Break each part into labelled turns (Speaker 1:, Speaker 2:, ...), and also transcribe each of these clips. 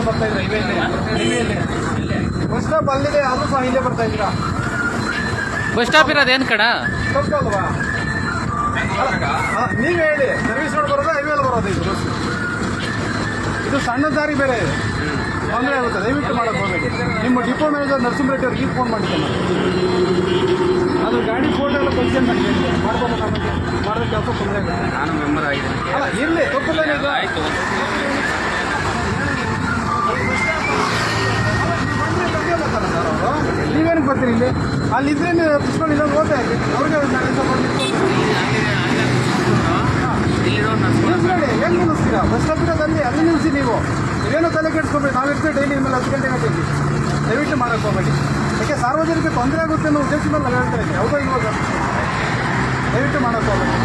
Speaker 1: ಬರ್ತಾ ಇದ್ರೆ ಇವೇಲೆ bus stop ಅಲ್ಲಿದೆ ಆದ್ರೂ ಸಹ ಇಲ್ಲೇ ಬರ್ತಾ
Speaker 2: ಬಸ್ ಸ್ಟಾಪ್ ಇರೋದೇನು ಕಣ
Speaker 1: ಆ ನೀವೇ ಹೇಳಿ ಸರ್ವಿಸ್ ರೋಡ್ ಬರೋದು ಹೈವೇಲ್ ಬರೋದು ಇದು? ಬಸ್ ಇದು ಸಣ್ಣ ದಾರಿ ಬೇರೆ. ಇದೆ ತೊಂದರೆ ಆಗುತ್ತೆ. ದಯವಿಟ್ಟು ಮಾಡೋಕೆ ಹೋಗಬೇಡಿ ನಿಮ್ಮ ಡಿಪೋ ಮ್ಯಾನೇಜರ್ ನರಸಿಂಹರೆಡ್ಡಿ ಅವ್ರಿಗೆ ಈಗ ಫೋನ್ ಮಾಡಿದ್ದೆ ನಾನು. ಅದು ಗಾಡಿ ಫೋಟೋ ಎಲ್ಲ ಕಳಿಸಿ ನನಗೆ ಮಾಡೋದಕ್ಕೆ ಮಾಡ್ಬೋದು ನಮಗೆ ಮಾಡಿದ್ರೆ ಕೆಲಸ ತೊಂದರೆ ಆಗುತ್ತೆ
Speaker 2: ನಾನು ಮೆಂಬರ್ ಆಗಿದ್ದೀನಿ.
Speaker 1: ಅಲ್ಲ ಇರಲಿ ತಪ್ಪಿಲ್ಲ
Speaker 2: ಆಯ್ತು.
Speaker 1: ನೀವೇನಕ್ಕೆ ಬರ್ತೀರಿ ಇಲ್ಲಿ? ಅಲ್ಲಿ ಇದ್ರೆ ನೀವು ಪುಷ್ಪಗಳು ಇಲ್ಲ ಓದ್ತಾ ಇರಿ ಅವ್ರಿಗೆ ನಿಲ್ಸ್ಬೇಡಿ. ಹೆಂಗೆ ನಿಲ್ಲಿಸ್ತೀರಾ? ಬಸ್ ಸ್ಟಾಪ್ ಇರೋದಲ್ಲಿ ಅಲ್ಲಿ ನಿಲ್ಲಿಸಿ ನೀವು? ನೀವೇನೋ ತಲೆ ಕೆಡಿಸ್ಕೊಬೇಡಿ. ನಾವಿರ್ತೀವಿ ಡೈಲಿ ನಿಮ್ಮಲ್ಲಿ ಹತ್ತು ಗಂಟೆ ಗಂಟೆ ಇಲ್ಲಿ ದಯವಿಟ್ಟು ಮಾಡಕ್ಕೆ ಹೋಗಬೇಡಿ. ಯಾಕೆ ಸಾರ್ವಜನಿಕ ತೊಂದರೆ ಆಗುತ್ತೆ ಅನ್ನೋ ಉದ್ದೇಶದಲ್ಲಿ ನಾವು ಹೇಳ್ತಾ ಇದ್ದೀವಿ. ಹೌದಾ ಇವಾಗ. ದಯವಿಟ್ಟು ಮಾಡಕ್ಕೆ ಹೋಗಬೇಡಿ.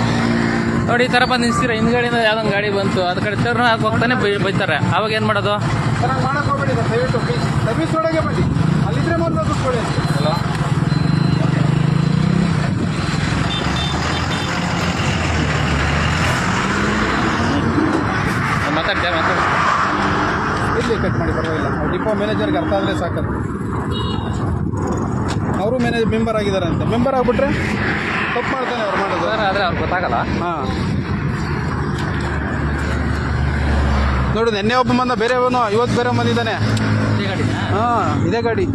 Speaker 2: ನೋಡಿ ಈ ಥರ ಬಂದು ನಿಲ್ಸ್ತೀರ ಹಿಂದ್ಗಡೆಯಿಂದ ಯಾವ್ದೊಂದು ಗಾಡಿ ಬಂತು. ಅದ ಕಡೆ ಟರ್ನ್ ಹಾಕಿ ಹೋಗ್ತಾನೆ ಬೈತಾರೆ. ಅವಾಗ ಏನು ಮಾಡೋದು?
Speaker 1: ಚೆನ್ನಾಗಿ ಮಾಡಕ್ಕೆ ಹೋಗಬೇಡಿ ಸರ್ ದಯವಿಟ್ಟು. ಪ್ಲೀಸ್ ಸರ್ವಿಸ್ ಒಳಗೆ ಬನ್ನಿ. ಅಲ್ಲಿದ್ರೆ ಮೊದಲು ಕೂತ್ಕೊಳ್ಳಿ ಅಷ್ಟೇ
Speaker 2: ಹಲೋ ಮಾತಾಡ್ತೀಯ?
Speaker 1: ಇಲ್ಲಿ ಕಟ್ ಮಾಡಿ ಪರವಾಗಿಲ್ಲ. ಅವ್ರು ಡಿಪೋ ಮ್ಯಾನೇಜರ್ಗೆ ಅರ್ಥ ಆದರೆ ಸಾಕದು. ಅವರು ಮ್ಯಾನೇಜ್ ಮೆಂಬರ್ ಆಗಿದ್ದಾರೆ ಅಂತ. ಮೆಂಬರ್ ಆಗಿಬಿಟ್ರೆ ತಪ್ಪು ಮಾಡ್ತಾನೆ ಅವ್ರು ಮಾಡೋದು.
Speaker 2: ಆದರೆ ಅವ್ರು ಗೊತ್ತಾಗಲ್ಲ.
Speaker 1: ಹಾಂ. ನೋಡು ನಿನ್ನೆ ಒಬ್ಬ ಬಂದ ಬೇರೆ ಇವತ್ತು ಬೇರೆ ಬಂದಿದ್ದಾನೆ? ಹಾಂ ಇದೇ ಗಾಡಿ.